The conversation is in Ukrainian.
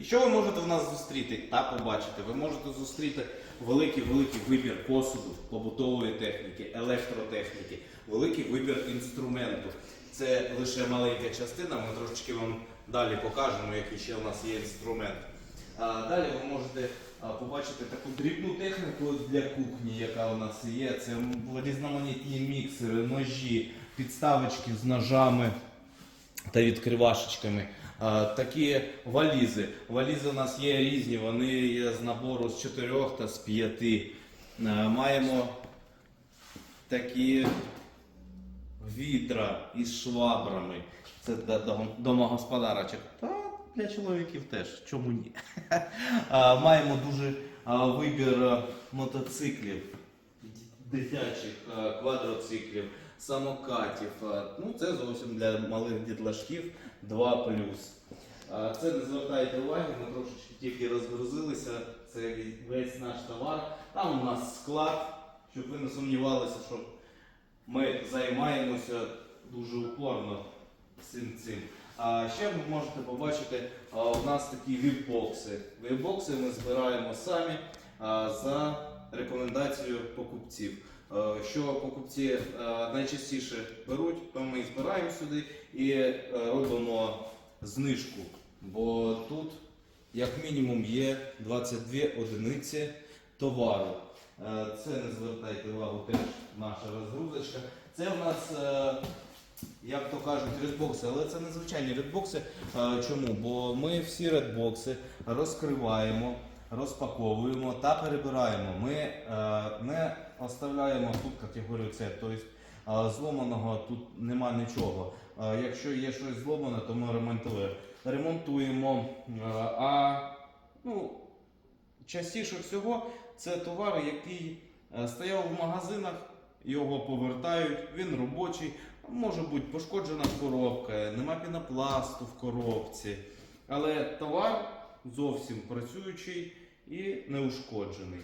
І що ви можете в нас зустріти та побачити? Ви можете зустріти великий-великий вибір посуду, побутової техніки, електротехніки, великий вибір інструменту. Це лише маленька частина, ми трошечки вам далі покажемо, який ще у нас є інструмент. А, Далі ви можете побачити таку дрібну техніку для кухні, яка у нас є. Це різноманітні міксери, ножі, підставочки з ножами та відкривашечками. Такі валізи. Валізи у нас є різні, вони є з набору з 4 та з 5. Маємо такі відра із швабрами. Це для домогосподарочок. Та для чоловіків теж. Чому ні? Маємо дуже вибір мотоциклів, дитячих квадроциклів, самокатів. Ну, це зовсім для малих дітлашків 2 А, Це не звертайте уваги, ми трошечки тільки розгрузилися. Це весь наш товар. Там у нас склад, щоб ви не сумнівалися, що ми займаємося дуже упорно цим цим. А ще ви можете побачити, у нас такі віп-бокси. Віп-бокси ми збираємо самі за рекомендацією покупців. Що покупці найчастіше беруть, то ми і збираємо сюди і е, робимо знижку. Бо тут, як мінімум, є 22 одиниці товару. Е, Це не звертайте увагу, теж наша розгрузочка. Це в нас, е, як то кажуть, редбокси, але це не звичайні редбокси. Е, Чому? Бо ми всі редбокси розкриваємо, розпаковуємо та перебираємо. Ми е, не оставляємо тут категорію С, тобто е, зломаного тут нема нічого. Е, Якщо є щось зломане, то ми ремонтуємо. Ремонтуємо. Е, А ну, частіше всього це товар, який е, стояв в магазинах, його повертають, він робочий, може бути пошкоджена коробка, нема пінопласту в коробці. Але товар зовсім працюючий і неушкоджений.